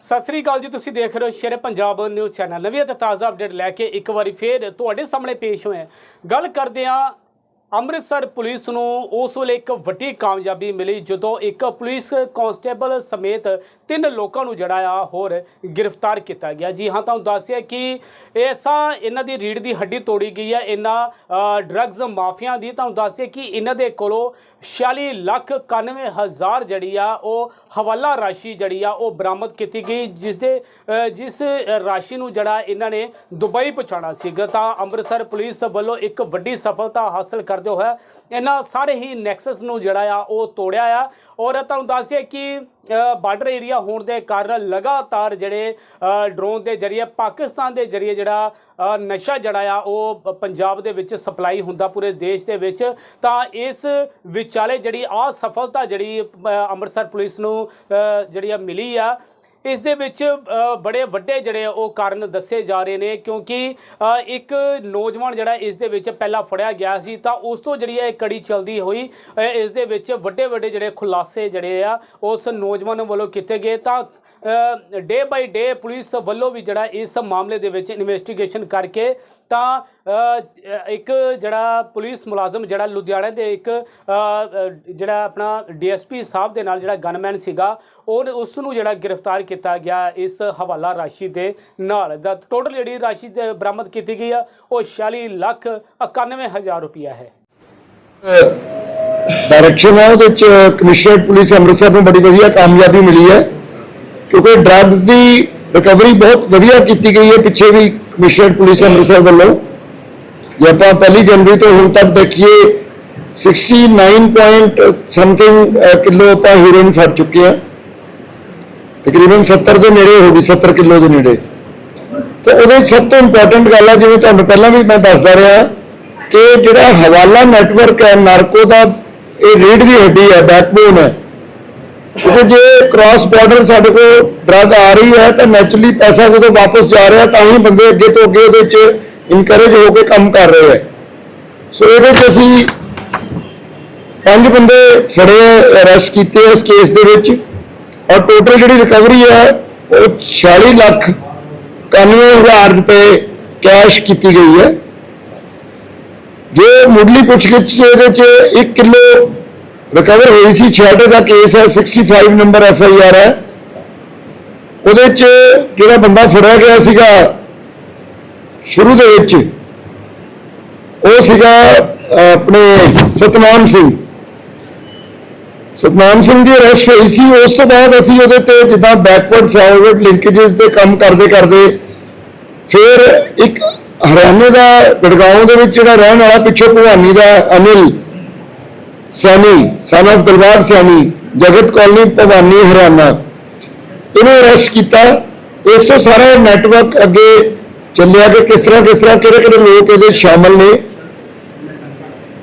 ਸਤਿ ਸ੍ਰੀ ਅਕਾਲ ਜੀ, ਤੁਸੀਂ ਦੇਖ ਰਹੇ ਹੋ ਸ਼ੇਰ ਪੰਜਾਬ ਨਿਊਜ਼ ਚੈਨਲ। ਨਵੀਂ ਅਤੇ ਤਾਜ਼ਾ ਅਪਡੇਟ ਲੈ ਕੇ ਇੱਕ ਵਾਰੀ ਫੇਰ ਤੁਹਾਡੇ ਸਾਹਮਣੇ ਪੇਸ਼ ਹੋਏ ਗੱਲ ਕਰਦੇ ਹਾਂ ਅੰਮ੍ਰਿਤਸਰ ਪੁਲਿਸ ਨੂੰ ਉਸ ਵੇਲੇ ਇੱਕ ਵੱਡੀ ਕਾਮਯਾਬੀ ਮਿਲੀ, ਜਦੋਂ ਇੱਕ ਪੁਲਿਸ ਕਾਂਸਟੇਬਲ ਸਮੇਤ ਤਿੰਨ ਲੋਕਾਂ ਨੂੰ ਜਿਹੜਾ ਆ ਹੋਰ ਗ੍ਰਿਫਤਾਰ ਕੀਤਾ ਗਿਆ। ਜੀ ਹਾਂ, ਤੁਹਾਨੂੰ ਦੱਸਿਆ ਕਿ ਐਸਾ ਇਹਨਾਂ ਦੀ ਰੀੜ ਦੀ ਹੱਡੀ ਤੋੜੀ ਗਈ ਹੈ ਇਹਨਾਂ ਡਰੱਗਸ ਮਾਫੀਆ ਦੀ। ਤੁਹਾਨੂੰ ਦੱਸਿਆ ਕਿ ਇਹਨਾਂ ਦੇ ਕੋਲੋਂ 46 ਲੱਖ 91 ਹਜ਼ਾਰ ਜਿਹੜੀ ਆ, ਉਹ ਹਵਾਲਾ ਰਾਸ਼ੀ ਜਿਹੜੀ ਆ, ਉਹ ਬਰਾਮਦ ਕੀਤੀ ਗਈ, ਜਿਸ ਦੇ ਜਿਸ ਰਾਸ਼ੀ ਨੂੰ ਜਿਹੜਾ ਇਹਨਾਂ ਨੇ ਦੁਬਈ ਪਹੁੰਚਾਉਣਾ ਸੀਗਾ। ਤਾਂ ਅੰਮ੍ਰਿਤਸਰ ਪੁਲਿਸ ਵੱਲੋਂ ਇੱਕ ਵੱਡੀ ਸਫਲਤਾ ਹਾਸਲ ਕਰ ਕਰਦੇ ਹੋਏ ਇਹਨਾਂ ਸਾਰੇ ਹੀ ਨੈਕਸਸ ਨੂੰ ਜਿਹੜਾ ਆ, ਉਹ ਤੋੜਿਆ ਆ। ਔਰ ਤੁਹਾਨੂੰ ਦੱਸਿਆ ਕਿ ਬਾਰਡਰ ਏਰੀਆ ਹੋਣ ਦੇ ਕਾਰਨ ਲਗਾਤਾਰ ਜਿਹੜੇ ਡਰੋਨ ਦੇ ਜ਼ਰੀਏ, ਪਾਕਿਸਤਾਨ ਦੇ ਜ਼ਰੀਏ ਜਿਹੜਾ ਨਸ਼ਾ ਜਿਹੜਾ ਆ, ਉਹ ਪੰਜਾਬ ਦੇ ਵਿੱਚ ਸਪਲਾਈ ਹੁੰਦਾ ਪੂਰੇ ਦੇਸ਼ ਦੇ ਵਿੱਚ। ਤਾਂ ਇਸ ਵਿਚਾਲੇ ਜਿਹੜੀ ਆ ਸਫਲਤਾ ਜਿਹੜੀ ਅੰਮ੍ਰਿਤਸਰ ਪੁਲਿਸ ਨੂੰ ਜਿਹੜੀ ਆ ਮਿਲੀ ਆ ਇਸ ਦੇ ਵਿੱਚ ਬੜੇ ਵੱਡੇ ਜਿਹੜੇ ਉਹ ਕਾਰਨ ਦੱਸੇ ਜਾ ਰਹੇ ਨੇ, ਕਿਉਂਕਿ ਇੱਕ ਨੌਜਵਾਨ ਜਿਹੜਾ ਇਸ ਦੇ ਵਿੱਚ ਪਹਿਲਾਂ ਫੜਿਆ ਗਿਆ ਸੀ, ਤਾਂ ਉਸ ਤੋਂ ਜਿਹੜੀ ਹੈ ਕੜੀ ਚਲਦੀ ਹੋਈ ਇਸ ਦੇ ਵਿੱਚ ਵੱਡੇ ਵੱਡੇ ਜਿਹੜੇ ਖੁਲਾਸੇ ਜਿਹੜੇ ਆ, ਉਸ ਨੌਜਵਾਨ ਵੱਲੋਂ ਕੀਤੇ ਗਏ, ਤਾਂ ਡੇ ਬਾਈ ਡੇ ਪੁਲਿਸ ਵੱਲੋਂ ਵੀ ਜਿਹੜਾ ਇਸ ਮਾਮਲੇ ਦੇ ਵਿੱਚ ਇਨਵੈਸਟੀਗੇਸ਼ਨ ਕਰਕੇ ਤਾਂ ਇੱਕ ਜਿਹੜਾ ਪੁਲਿਸ ਮੁਲਾਜ਼ਮ ਜਿਹੜਾ ਲੁਧਿਆਣਾ ਦੇ ਇੱਕ ਅ, ਅ, ਜਿਹੜਾ ਆਪਣਾ ਡੀਐਸਪੀ ਸਾਹਿਬ ਦੇ ਨਾਲ ਜਿਹੜਾ ਗਨਮੈਨ ਸੀਗਾ ਉਹ ਉਸ ਨੂੰ ਜਿਹੜਾ ਗ੍ਰਿਫਤਾਰ ਕੀਤਾ ਗਿਆ ਇਸ ਹਵਾਲਾ ਰਾਸ਼ੀ ਦੇ ਨਾਲ। ਦਾ ਟੋਟਲ ਜਿਹੜੀ ਰਾਸ਼ੀ ਤੇ ਬਰਾਮਦ ਕੀਤੀ ਗਈ ਆ ਉਹ 46 ਲੱਖ 91 ਹਜ਼ਾਰ ਰੁਪਇਆ ਹੈ। ਡਾਇਰੈਕਸ਼ਨ ਹੈ ਉਹਦੇ ਚ ਕਮਿਸ਼ਨਰ ਪੁਲਿਸ ਅੰਮ੍ਰਿਤਸਰ ਨੂੰ ਬੜੀ ਵਧੀਆ ਕਾਮਯਾਬੀ ਮਿਲੀ ਹੈ। ਕਿਉਂਕਿ ਡਰੱਗਸ ਦੀ ਰਿਕਵਰੀ ਬਹੁਤ ਵਧੀਆ ਕੀਤੀ ਗਈ ਹੈ ਪਿੱਛੇ ਵੀ ਕਮਿਸ਼ਨਰ ਪੁਲਿਸ ਅੰਮ੍ਰਿਤਸਰ ਵੱਲੋਂ। ਜੇ ਆਪਾਂ ਪਹਿਲੀ ਜਨਵਰੀ ਤੋਂ ਹੁਣ ਤੱਕ ਦੇਖੀਏ 69 ਪੁਆਇੰਟ ਸਮਥਿੰਗ ਕਿਲੋ ਆਪਾਂ ਹੀਰੋਇਨ ਫੜ ਚੁੱਕੇ ਹਾਂ ਤਕਰੀਬਨ 70 ਦੇ ਨੇੜੇ ਹੋ ਗਈ 70 ਕਿਲੋ ਦੇ ਨੇੜੇ। ਤੇ ਉਹਦੇ ਸਭ ਤੋਂ ਇੰਪੋਰਟੈਂਟ ਗੱਲ ਹੈ ਜਿਵੇਂ ਤੁਹਾਨੂੰ ਪਹਿਲਾਂ ਵੀ ਮੈਂ ਦੱਸਦਾ ਰਿਹਾ ਕਿ ਜਿਹੜਾ ਹਵਾਲਾ ਨੈਟਵਰਕ ਹੈ ਨਾਰਕੋ ਦਾ ਇਹ ਰੀੜ ਦੀ ਹੱਡੀ ਹੈ ਬੈਕਬੋਨ ਹੈ। ਕਿਉਂਕਿ ਜੇ ਕ੍ਰਾਸ ਬਾਰਡਰ ਸਾਡੇ ਕੋਲ ਡਰਗ ਆ ਰਹੀ ਹੈ, ਤਾਂ ਨੈਚੁਰਲੀ ਪੈਸਾ ਜਦੋਂ ਵਾਪਸ ਜਾ ਰਿਹਾ, ਤਾਂ ਹੀ ਬੰਦੇ ਅੱਗੇ ਤੋਂ ਅੱਗੇ ਉਹਦੇ 'ਚ ਇਨਕਰੇਜ ਹੋ ਕੇ ਕੰਮ ਕਰ ਰਹੇ ਹੈ। ਸੋ ਇਹਦੇ 'ਚ ਅਸੀਂ ਪੰਜ ਬੰਦੇ ਫੜੇ ਅਰੈਸਟ ਕੀਤੇ ਇਸ ਕੇਸ ਦੇ ਵਿੱਚ। ਔਰ ਟੋਟਲ ਜਿਹੜੀ ਰਿਕਵਰੀ ਹੈ, ਉਹ 46 ਲੱਖ 91000 ਰੁਪਏ ਕੈਸ਼ ਕੀਤੀ ਗਈ ਹੈ। ਜੋ ਮੁੱਢਲੀ ਪੁੱਛਗਿੱਛ 'ਚ ਇਹਦੇ 'ਚ 1 ਕਿਲੋ ਰਿਕਵਰ ਹੋਈ ਸੀ ਛੇੜੇ ਦਾ ਕੇਸ ਹੈ 65 ਨੰਬਰ ਐਫ ਆਈ ਆਰ ਹੈ। ਉਹਦੇ 'ਚ ਜਿਹੜਾ ਬੰਦਾ ਫੜਿਆ ਗਿਆ ਸੀਗਾ, ਸ਼ੁਰੂ ਦੇ ਵਿੱਚ, ਉਹ ਸੀਗਾ ਆਪਣੇ ਸਤਨਾਮ ਸਿੰਘ। ਸਤਨਾਮ ਸਿੰਘ ਦੀ ਅਰੈਸਟ ਹੋਈ ਸੀ। ਉਸ ਤੋਂ ਬਾਅਦ ਅਸੀਂ ਉਹਦੇ ਤੇ ਜਿੱਦਾਂ ਬੈਕਵਰਡ ਫਾਰਵਰਡ ਲਿੰਕੇजेस ਦੇ ਕੰਮ ਕਰਦੇ ਕਰਦੇ ਫਿਰ ਇੱਕ ਹਰਿਆਣੇ ਦਾ ਗੜਗਾਉਂ ਦੇ ਵਿੱਚ ਜਿਹੜਾ ਰਹਿਣ ਵਾਲਾ ਪਿੱਛੋਂ ਭਵਾਨੀ ਦਾ ਅਨਿਲ ਸੈਣੀ son of ਦਰਬਾਰ ਸੈਣੀ ਜਗਤ ਕਾਲਨੀ ਭਵਾਨੀ ਹਰਿਆਣਾ। ਇਹਨੂੰ ਅਰੈਸਟ ਕੀਤਾ। ਇਸ ਤੋਂ ਸਾਰਾ ਨੈਟਵਰਕ ਅੱਗੇ ਚੱਲਿਆ ਕਿ ਕਿਸ ਤਰ੍ਹਾਂ ਕਿਸ ਤਰ੍ਹਾਂ ਕਿਹੜੇ ਕਿਹੜੇ ਲੋਕ ਇਹਦੇ ਸ਼ਾਮਲ ਨੇ।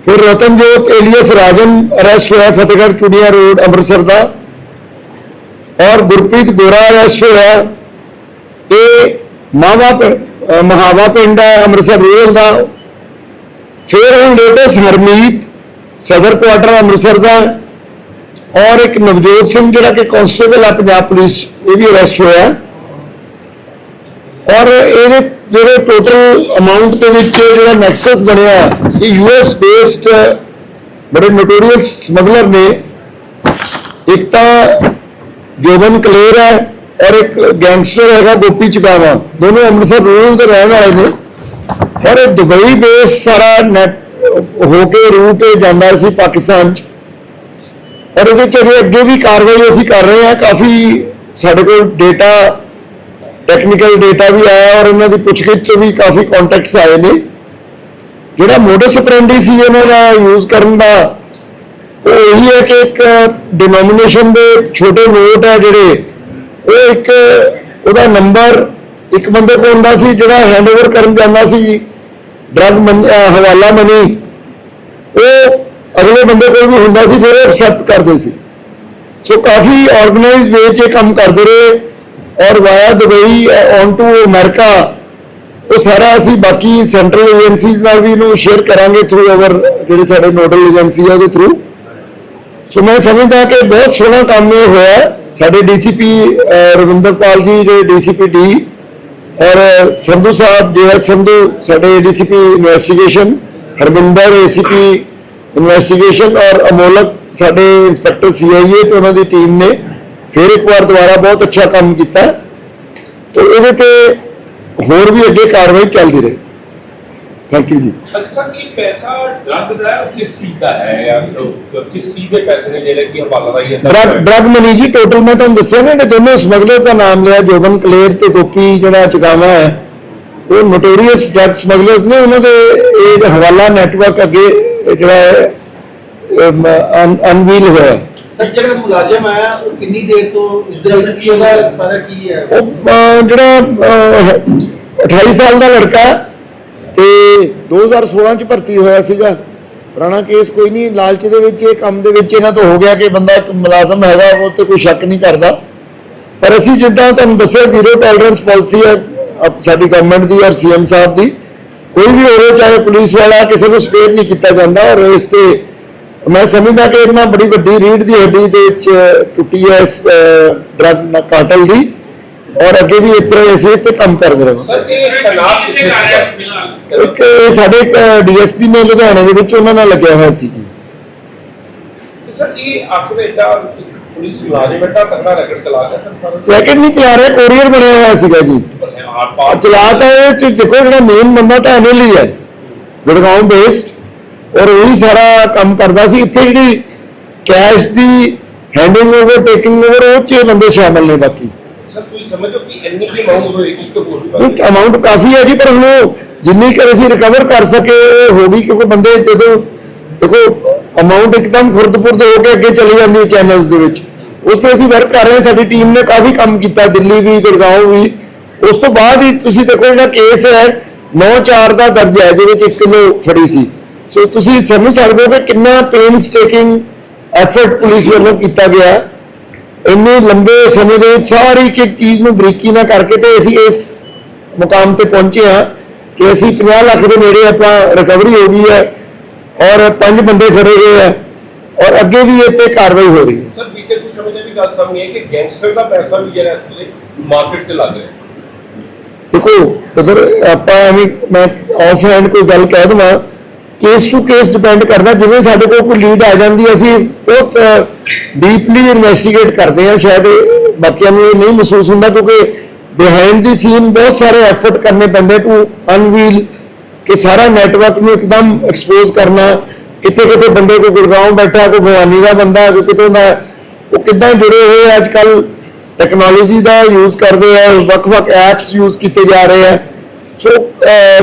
ਫਿਰ ਰਤਨਜੋਤ ਏਲੀਅਸ ਰਾਜਨ ਅਰੈਸਟ ਹੋਇਆ ਫਤਿਹਗੜ੍ਹ ਚੂੜੀਆਂ ਰੋਡ, ਅੰਮ੍ਰਿਤਸਰ ਦਾ। ਔਰ ਗੁਰਪ੍ਰੀਤ ਗੋਰਾ ਅਰੈਸਟ ਹੋਇਆ। ਇਹ ਮਾਵਾ ਪਿੰ- ਮਹਾਵਾ ਪਿੰਡ ਹੈ ਅੰਮ੍ਰਿਤਸਰ ਰੂਰਲ ਦਾ। ਫਿਰ ਹੁਣ ਲੇਟੈਸਟ ਹਰਮੀਤ ਸਦਰ ਕੁਆਟਰ ਅੰਮ੍ਰਿਤਸਰ ਦਾ ਔਰ ਇੱਕ ਨਵਜੋਤ ਸਿੰਘ ਜਿਹੜਾ ਕਿ ਕਾਂਸਟੇਬਲ ਹੈ ਪੰਜਾਬ ਪੁਲਿਸ, ਇਹ ਵੀ ਅਰੈਸਟ ਹੋਇਆ। ਔਰ ਇਹਦੇ ਜਿਹੜੇ ਟੋਟਲ ਅਮਾਉਂਟ ਦੇ ਵਿੱਚ ਜਿਹੜਾ ਨੈਕਸਸ ਬਣਿਆ, ਇਹ ਯੂਐਸ ਬੇਸਡ ਬੜੇ ਨੋਟੋਰੀਅਸ ਸਮਗਲਰ ਨੇ। ਇੱਕ ਤਾਂ ਜੋਬਨ ਕਲੇਰ ਹੈ ਔਰ ਇੱਕ ਗੈਂਗਸਟਰ ਹੈਗਾ ਗੋਪੀ ਚੁਕਾਵਾ। ਦੋਨੋਂ ਅੰਮ੍ਰਿਤਸਰ ਰੂਰਲ ਦੇ ਰਹਿਣ ਵਾਲੇ ਨੇ। ਔਰ ਇਹ ਦੁਬਈ ਬੇਸ ਸਾਰਾ ਨੈਟ ਹੋ ਕੇ ਰੂਟ ਜਾਂਦਾ ਸੀ ਪਾਕਿਸਤਾਨ ਚ। ਔਰ ਇਹਦੇ ਚ ਅਜੇ ਅੱਗੇ ਵੀ ਕਾਰਵਾਈ ਅਸੀਂ ਕਰ ਰਹੇ ਹਾਂ। ਕਾਫੀ ਸਾਡੇ ਕੋਲ ਡੇਟਾ ਟੈਕਨੀਕਲ ਡੇਟਾ ਵੀ ਆਇਆ ਔਰ ਇਹਨਾਂ ਦੀ ਪੁੱਛਗਿੱਛ ਤੋਂ ਵੀ ਕਾਫੀ ਕੰਟੈਕਟਸ ਆਏ ਨੇ। ਜਿਹੜਾ ਮੋਡਸ ਆਪਰੈਂਡੀ ਸੀ ਇਹਨਾਂ ਦਾ ਯੂਜ਼ ਕਰਨ ਦਾ, ਉਹ ਇਹੀ ਹੈ ਕਿ ਇੱਕ ਡਿਨੋਮੀਨੇਸ਼ਨ ਦੇ ਛੋਟੇ ਨੋਟ ਹੈ ਜਿਹੜੇ, ਉਹ ਇੱਕ, ਉਹਦਾ ਨੰਬਰ ਇੱਕ ਬੰਦੇ ਕੋਲ ਹੁੰਦਾ ਸੀ ਜਿਹੜਾ ਹੈਂਡਓਵਰ ਕਰਨ ਜਾਂਦਾ ਸੀ। ਡਰਗ ਹਵਾਲਾ ਮਨੀ। ਉਹ ਅਗਲੇ ਬੰਦੇ ਕੋਲ ਵੀ ਹੁੰਦਾ ਸੀ, ਫਿਰ ਉਹ ਐਕਸੈਪਟ ਕਰਦੇ ਸੀ। ਸੋ ਕਾਫੀ ਆਰਗੇਨਾਈਜ਼ ਵੇ 'ਚ ਕੰਮ ਕਰਦੇ ਰਹੇ ਔਰ via Dubai on to America, ਉਹ ਸਾਰਾ ਅਸੀਂ ਬਾਕੀ ਸੈਂਟਰਲ ਏਜੰਸੀਜ਼ ਨਾਲ ਵੀ ਇਹਨੂੰ ਸ਼ੇਅਰ ਕਰਾਂਗੇ ਥਰੂ ਅਵਰ ਜਿਹੜੇ ਸਾਡੇ ਨੋਡਲ ਏਜੰਸੀ ਆ ਉਹਦੇ ਥਰੂ ਸੋ ਮੈਂ ਸਮਝਦਾ ਕਿ ਬਹੁਤ ਸੋਹਣਾ ਕੰਮ ਇਹ ਹੋਇਆ। ਹੈ। ਸਾਡੇ ਡੀਸੀਪੀ ਰਵਿੰਦਰਪਾਲ ਜੀ, ਜਿਹੜੇ ਡੀਸੀਪੀ ਡੀ ਔਰ ਸੰਧੂ ਸਾਹਿਬ ਜਿਹੜਾ ਸੰਧੂ ਸਾਡੇ DCP investigation Harvinder ACP investigation ਔਰ ਅਮੋਲਕ ਸਾਡੇ ਇੰਸਪੈਕਟਰ ਸੀਆਈਏ ਤੇ ਉਹਨਾਂ ਦੀ ਟੀਮ ਨੇ ਫਿਰ ਇੱਕ ਵਾਰ ਦੁਬਾਰਾ ਬਹੁਤ ਅੱਛਾ ਕੰਮ ਕੀਤਾ। ਤੇ ਇਹਦੇ ਤੇ ਹੋਰ ਵੀ ਅੱਗੇ ਕਾਰਵਾਈ ਚੱਲਦੀ ਰਹੇ। ਥੈਂਕ ਯੂ ਜੀ ਅੱਛਾ ਕੀ ਪੈਸਾ ਡਰਗ ਦਾ ਹੈ, ਉਹ ਕਿਸ ਚੀਜ਼ ਦਾ ਹੈ? ਕਿਸ ਚੀਜ਼ ਦੇ ਪੈਸੇ ਨੇ ਜਿਹੜੇ ਕਿ ਹਵਾਲਾ ਦਾ ਹੀ ਹੈ ਡਰਗ ਡਰਗ ਮਨੀ ਜੀ ਟੋਟਲ ਮੈਂ ਤੁਹਾਨੂੰ ਦੱਸਿਆ ਨਾ ਕਿ ਦੋਨੋਂ ਸਮਗਲਰ ਦਾ ਨਾਮ ਲਿਆ ਜੋਬਨ ਕਲੇਰ ਤੇ ਗੋਪੀ ਜਿਹੜਾ ਚਗਾਵਾ ਹੈ। ਉਹ ਨੋਟੋਰੀਅਸ ਡਰਗ ਸਮਗਲਰਸ ਨੇ ਉਹਨਾਂ ਦੇ ਇਹ ਹਵਾਲਾ ਨੈਟਵਰਕ ਅੱਗੇ ਜਿਹੜਾ ਹੈ ਅਨਵੀਲ ਹੋਇਆ। ਹੈ। ਜਿਹੜਾ ਮੁਲਾਜ਼ਮ ਆਇਆ ਉਹ ਕਿੰਨੀ ਦੇਰ ਤੋਂ ਇਸ ਦੇ ਵਿੱਚ ਕੀ ਉਹਦਾ ਸਾਰਾ ਕੀ ਹੈ? ਉਹ ਜਿਹੜਾ ਅਹ, 28 ਸਾਲ ਦਾ ਲੜਕਾ ਹੈ ਤੇ 2016 ਚ ਭਰਤੀ ਹੋਇਆ ਸੀਗਾ। ਪੁਰਾਣਾ ਕੇਸ ਕੋਈ ਨਹੀਂ, ਲਾਲਚ ਦੇ ਵਿੱਚ, ਇਹ ਕੰਮ ਦੇ ਵਿੱਚ ਇਹਨਾਂ ਤੋਂ ਹੋ ਗਿਆ ਕਿ ਬੰਦਾ ਇੱਕ ਮੁਲਾਜ਼ਮ ਹੈਗਾ, ਉਹ ਤੇ ਕੋਈ ਸ਼ੱਕ ਨਹੀਂ ਕਰਦਾ। ਪਰ ਅਸੀਂ ਜਿੱਦਾਂ ਤੁਹਾਨੂੰ ਦੱਸਿਆ ਜ਼ੀਰੋ ਟੋਲਰੈਂਸ ਪਾਲਿਸੀ ਹੈ ਸਾਡੀ ਗਵਰਨਮੈਂਟ ਦੀ ਔਰ ਸੀਐਮ ਸਾਹਿਬ ਦੀ। ਕੋਈ ਵੀ ਹੋਵੇ, ਚਾਹੇ ਪੁਲਿਸ ਵਾਲਾ, ਕਿਸੇ ਨੂੰ ਸਪੇਅਰ ਨਹੀਂ ਕੀਤਾ ਜਾਂਦਾ। ਔਰ ਇਸ ਤੇ ਮੈਂ ਸਮਝਦਾ ਕਿ ਇਹਨਾਂ ਬੜੀ ਵੱਡੀ ਰੀੜ ਦੀ ਹੱਡੀ ਦੇ ਵਿੱਚ ਟੁੱਟੀ ਹੈ ਇਸ ਡਰਗ ਕਾਟਲ ਦੀ। ਔਰ ਅੱਗੇ ਵੀ ਇਸ ਤਰ੍ਹਾਂ ਅਸੀਂ ਤੇ ਕੰਮ ਕਰਦੇ ਰਹਾਂਗੇ। ਸਰ ਇਹ ਤਨਾਵ ਕਿੱਥੇ ਸੀਗਾ? ਇੱਕ ਸਾਡੇ ਇੱਕ ਡੀਐਸਪੀ ਨੇ ਲੁਧਿਆਣੇ ਦੇ ਵਿੱਚ ਉਹਨਾਂ ਨਾਲ ਲੱਗਿਆ ਹੋਇਆ ਸੀ। ਸਰ ਇਹ ਆਖਰ ਇੱਕ ਪੁਲਿਸ ਮੁਲਾਜ਼ਮ ਏਡਾ ਤਕੜਾ ਰੈਕਟ ਚਲਾ ਗਿਆ ਸਰ ਸਰ ਰੈਕਟ ਨਹੀਂ ਚਲਾ ਰਿਹਾ ਕੋਰੀਅਰ ਬਣਿਆ ਹੋਇਆ ਸੀਗਾ ਜੀ। ਚਲਾ ਤਾਂ ਇਹ ਚ ਦੇਖੋ ਜਿਹੜਾ ਮੇਨ ਬੰਦਾ ਤਾਂ ਐਨਐਲ ਹੀ ਹੈ। ਗੁੜਗਾਉਂ ਬੇਸਡ ਔਰ ਉਹੀ ਸਾਰਾ ਕੰਮ ਕਰਦਾ ਸੀ। ਇੱਥੇ ਜਿਹੜੀ ਕੈਸ਼ ਦੀ ਹੈਂਡਿੰਗ ਓਵਰ ਟੇਕਿੰਗ ਓਵਰ ਉਹ ਚ ਬੰਦੇ ਸ਼ਾਮਲ ਨੇ ਬਾਕੀ। ਸਰ, ਤੁਸੀਂ ਸਮਝੋ ਕਿ ਇੰਨੀ ਕੀ ਅਮਾਉਂਟ ਹੋਏਗੀ ਕਿ ਹੋਰ ਵੀ ਅਮਾਉਂਟ ਕਾਫੀ ਹੈ ਜੀ, ਪਰ ਹੁਣ ਜਿੰਨੀ ਕਰ ਅਸੀਂ ਰਿਕਵਰ ਕਰ ਸਕੇ ਹੋ ਗਈ ਕਿਉਂਕਿ ਬੰਦੇ ਜਦੋਂ ਦੇਖੋ ਅਮਾਉਂਟ ਇੱਕਦਮ ਫੁਰਦ-ਫੁਰਦ ਹੋ ਕੇ ਅੱਗੇ ਚਲੀ ਜਾਂਦੀ ਹੈ ਚੈਨਲਸ ਦੇ ਵਿੱਚ। ਉਸ ਤੇ ਅਸੀਂ ਵਰਕ ਕਰ ਰਹੇ ਹਾਂ, ਸਾਡੀ ਟੀਮ ਨੇ ਕਾਫੀ ਕੰਮ ਕੀਤਾ, ਦਿੱਲੀ ਵੀ ਗੁੜਗਾਉਂ ਵੀ। ਉਸ ਤੋਂ ਬਾਅਦ ਹੀ ਤੁਸੀਂ ਦੇਖੋ, ਜਿਹੜਾ ਕੇਸ ਹੈ 9-4 ਦਾ ਦਰਜ ਹੈ, ਜਿਹਦੇ ਵਿੱਚ 1 ਕਿਲੋ ਫੜੀ ਸੀ। ਸੋ ਤੁਸੀਂ ਸਮਝ ਸਕਦੇ ਹੋ ਕਿ ਕਿੰਨਾ ਪੇਨਸਟੇਕਿੰਗ ਐਫਰਟ ਪੁਲਿਸ ਵੱਲੋਂ ਕੀਤਾ ਗਿਆ। ਇੰਨੇ ਲੰਬੇ ਸਮੇਂ ਦੇ ਵਿੱਚ ਸਾਰੀ ਇੱਕ ਚੀਜ਼ ਨੂੰ ਬਰੀਕੀ ਨਾਲ ਕਰਕੇ ਤੇ ਅਸੀਂ ਇਸ ਮੁਕਾਮ ਤੇ ਪਹੁੰਚੇ ਹਾਂ ਕਿ ਅਸੀਂ 50 ਲੱਖ ਦੇ ਨੇੜੇ ਆਪਣਾ ਰਿਕਵਰੀ ਹੋ ਗਈ ਹੈ ਔਰ ਪੰਜ ਬੰਦੇ ਫੜੇ ਗਏ ਹੈ ਔਰ ਅੱਗੇ ਵੀ ਇਹ ਤੇ ਕਾਰਵਾਈ ਹੋ ਰਹੀ ਹੈ। ਸਰ ਬੀਤੇ ਕੁਝ ਸਮੇਂ ਦੀ ਵੀ ਗੱਲ ਸਾਹਮਣੇ ਹੈ ਕਿ ਗੈਂਗਸਟਰ ਦਾ ਪੈਸਾ ਵੀ ਜਿਹੜਾ ਇਸ ਵੇਲੇ ਮਾਰਕੀਟ 'ਚ ਲੱਗ ਰਿਹਾ ਦੇਖੋ ਉਧਰ ਆਪਾਂ ਐਵੇਂ ਮੈਂ ਆਫ ਹੈਂਡ ਕੋਈ ਗੱਲ ਕਹਿ ਦਵਾਂ ਕੇਸ ਟੂ ਕੇਸ ਡਿਪੈਂਡ ਕਰਦਾ, ਜਿਵੇਂ ਸਾਡੇ ਕੋਲ ਕੋਈ ਲੀਡ ਆ ਜਾਂਦੀ, ਅਸੀਂ ਬਹੁਤ ਡੀਪਲੀ ਇਨਵੈਸਟੀਗੇਟ ਕਰਦੇ ਹਾਂ, ਸ਼ਾਇਦ ਬਾਕੀਆਂ ਨੂੰ ਇਹ ਨਹੀਂ ਮਹਿਸੂਸ ਹੁੰਦਾ, ਕਿਉਂਕਿ ਬਿਹਾਈਂਡ ਦੀ ਸੀਨ ਬਹੁਤ ਸਾਰੇ ਐਫਰਟ ਕਰਨੇ ਪੈਂਦੇ ਟੂ ਅਨਵੀਲ ਕਿ ਸਾਰਾ ਨੈਟਵਰਕ ਨੂੰ ਇੱਕਦਮ ਐਕਸਪੋਜ਼ ਕਰਨਾ, ਕਿੱਥੇ ਕਿਤੇ ਬੰਦੇ ਕੋ ਗੁਰਗਾਉਂ ਬੈਠਾ, ਕੋਈ ਭਵਾਨੀ ਦਾ ਬੰਦਾ, ਕੋਈ ਕਿਤੋਂ ਦਾ, ਉਹ ਕਿੱਦਾਂ ਜੁੜੇ ਹੋਏ ਅੱਜ ਕੱਲ ਟੈਕਨੋਲੋਜੀ ਦਾ ਯੂਜ਼ ਕਰਦੇ ਆ, ਵੱਖ-ਵੱਖ ਐਪਸ ਯੂਜ਼ ਕੀਤੇ ਜਾ ਰਹੇ ਆ। ਸੋ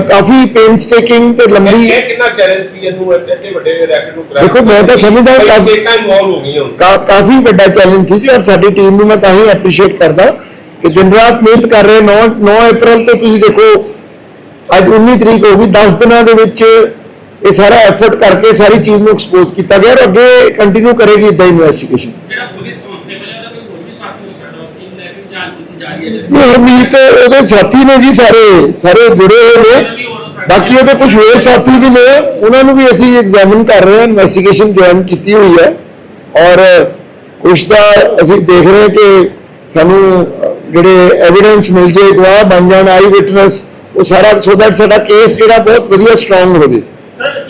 ਕਾਫੀ ਪੇਨਸਟੇਕਿੰਗ ਤੇ ਲੰਬੀ ਇਹ ਕਿੰਨਾ ਚੈਲੰਜ ਸੀ ਇਹਨੂੰ ਇੱਥੇ ਵੱਡੇ ਰੈਕਟ ਨੂੰ ਦੇਖੋ, ਮੈਂ ਤਾਂ ਸਮਝਦਾ ਕਿ ਅੱਜ- ਸਟੇਟਾਂ ਇਨਵੋਲਵ ਹੋ ਗਈਆਂ ਹੁਣ ਕਾਫੀ ਵੱਡਾ ਚੈਲੰਜ ਸੀ ਜੀ ਔਰ ਸਾਡੀ ਟੀਮ ਨੂੰ ਮੈਂ ਤਾਂ ਹੀ ਐਪਰੀਸ਼ੀਏਟ ਕਰਦਾ ਕਿ ਦਿਨ ਰਾਤ ਮਿਹਨਤ ਕਰ ਰਹੇ 9 9 ਅਪ੍ਰੈਲ ਤੋਂ ਤੁਸੀਂ ਦੇਖੋ ਅੱਜ 19 ਤਰੀਕ ਹੋ ਗਈ 10 ਦਿਨਾਂ ਦੇ ਵਿੱਚ ਇਹ ਸਾਰਾ ਐਫਰਟ ਕਰਕੇ ਸਾਰੀ ਚੀਜ਼ ਨੂੰ ਐਕਸਪੋਜ਼ ਕੀਤਾ ਗਿਆ ਔਰ ਅੱਗੇ ਕੰਟੀਨਿਊ ਕਰੇਗੀ ਇਦਾਂ ਇਨਵੈਸਟੀਗੇਸ਼ਨ ਜਿਹੜਾ ਪੁਲਿਸ ਕਾਂਸਟੇਬਲ ਹੈ ਉਹਦਾ ਕੋਈ ਹੋਰ ਵੀ ਸਾਥੀ ਹੋ ਸਕਦਾ ਉਸ ਟੀਮ ਲੈ ਕੇ ਜਾਂਚ ਕੀਤੀ ਜਾ ਰਹੀ ਹੈ ਇਹ ਹਰਮੀਤ, ਉਹਦੇ ਸਾਥੀ ਨੇ ਜੀ ਸਾਰੇ ਸਾਰੇ ਜੁੜੇ ਹੋਏ ਨੇ। ਬਾਕੀ ਉਹਦੇ ਕੁਝ ਹੋਰ ਸਾਥੀ ਵੀ ਨੇ, ਉਹਨਾਂ ਨੂੰ ਵੀ ਅਸੀਂ ਐਗਜ਼ਾਮਿਨ ਕਰ ਰਹੇ ਹਾਂ ਇਨਵੈਸਟੀਗੇਸ਼ਨ ਜੁਆਇਨ ਕੀਤੀ ਹੋਈ ਹੈ। ਔਰ ਕੁਝ ਦਾ ਅਸੀਂ ਦੇਖ ਰਹੇ ਕਿ ਸਾਨੂੰ ਜਿਹੜੇ ਐਵੀਡੈਂਸ ਮਿਲ ਜੇ ਗਵਾਹ ਬਣ ਜਾਣ ਆਈ ਵਿਟਨੈਸ ਉਹ ਸਾਰਾ ਸੋ ਦੈਟ ਸਾਡਾ ਕੇਸ ਜਿਹੜਾ ਬਹੁਤ ਵਧੀਆ ਸਟਰੋਂਗ ਹੋਵੇ। ਸਰ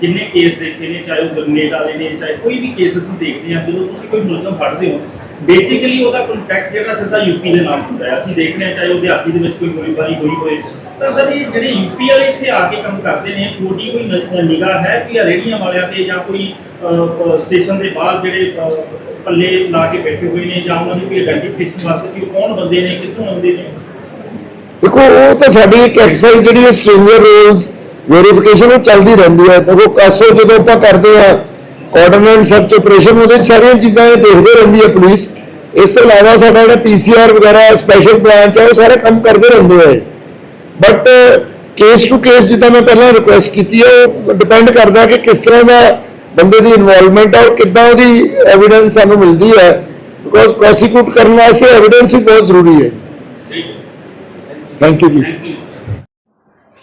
ਜਿੰਨੇ ਕੇਸ ਦੇਖੇ ਨੇ, ਚਾਹੇ ਉਹ ਗ੍ਰਨੇਡ ਵਾਲੇ ਨੇ, ਚਾਹੇ ਕੋਈ ਵੀ ਕੇਸ ਅਸੀਂ ਦੇਖਦੇ ਹਾਂ, ਜਦੋਂ ਤੁਸੀਂ ਕੋਈ ਮੁਲਜ਼ਮ ਫੜਦੇ ਹੋ ਬੇਸਿਕਲੀ ਉਹਦਾ ਕੰਟੈਕਟ ਜਿਹੜਾ ਸਿੱਧਾ ਯੂਪੀ ਦੇ ਨਾਲ ਹੁੰਦਾ ਹੈ। ਅਸੀਂ ਦੇਖਦੇ ਹਾਂ ਚਾਹੇ ਉਹਦੇ ਹਾਥੀ ਦੇ ਵਿੱਚ ਕੋਈ ਗੋਲੀਬਾਰੀ ਹੋਈ ਹੋਏ ਤਾਂ ਸਰ ਇਹ ਜਿਹੜੇ ਯੂਪੀ ਵਾਲੇ ਇੱਥੇ ਆ ਕੇ ਕੰਮ ਕਰਦੇ ਨੇ ਤੁਹਾਡੀ ਕੋਈ ਨ- ਨਿਗਾਹ ਹੈ ਕਿ ਰੇੜੀਆਂ ਵਾਲਿਆਂ ਤੇ ਜਾਂ ਕੋਈ ਸਟੇਸ਼ਨ ਦੇ ਬਾਹਰ ਜਿਹੜੇ ਅਹ, ਪੱਲੇ ਲਾ ਕੇ ਬੈਠੇ ਹੋਏ ਨੇ ਜਾਂ ਉਹਨਾਂ ਦੀ ਕੋਈ ਆਇਡੈਂਟੀਫਿਕੇਸ਼ਨ ਵਾਸਤੇ ਕਿ ਉਹ ਕੌਣ ਬੰਦੇ ਨੇ ਕਿੱਥੋਂ ਆਉਂਦੇ ਨੇ? ਦੇਖੋ ਉਹ ਤਾਂ ਸਾਡੀ ਇੱਕ ਐਕਸਰਸਾਈਜ਼ ਜਿਹੜੀ ਹੈ ਸਟ੍ਰਿੰਗਰ ਰੂਲਸ ਵੈਰੀਫਿਕੇਸ਼ਨ ਉਹ ਚੱਲਦੀ ਰਹਿੰਦੀ ਹੈ। ਦੇਖੋ ਕਾਸੋ ਜਦੋਂ ਆਪਾਂ ਕਰਦੇ ਆ ਕੋਆਰਡੀਨੇਟ ਸਰਚ ਆਪਰੇਸ਼ਨ ਉਹਦੇ ਸਾਰੀਆਂ ਚੀਜ਼ਾਂ ਇਹ ਦੇਖਦੇ ਰਹਿੰਦੀ ਹੈ ਪੁਲਿਸ। ਇਸ ਤੋਂ ਇਲਾਵਾ ਸਾਡਾ ਜਿਹੜਾ ਪੀਸੀਆਰ ਵਗੈਰਾ ਸਪੈਸ਼ਲ ਬ੍ਰਾਂਚ ਹੈ ਉਹ ਸਾਰੇ ਕੰਮ ਕਰਦੇ ਰਹਿੰਦੇ ਹੈ ਬਟ ਕੇਸ ਟੂ ਕੇਸ ਜਿੱਦਾਂ ਮੈਂ ਪਹਿਲਾਂ ਰਿਕੁਐਸਟ ਕੀਤੀ ਹੈ ਉਹ ਡਿਪੈਂਡ ਕਰਦਾ ਕਿ ਕਿਸ ਤਰ੍ਹਾਂ ਦਾ ਬੰਦੇ ਦੀ ਇਨਵੋਲਵਮੈਂਟ ਹੈ ਔਰ ਕਿੱਦਾਂ ਉਹਦੀ ਐਵੀਡੈਂਸ ਸਾਨੂੰ ਮਿਲਦੀ ਹੈ। ਬਿਕੋਜ਼ ਪ੍ਰੋਸੀਕਿਊਟ ਕਰਨ ਵਾਸਤੇ ਐਵੀਡੈਂਸ ਵੀ ਬਹੁਤ ਜ਼ਰੂਰੀ ਹੈ। ਥੈਂਕ ਯੂ ਜੀ।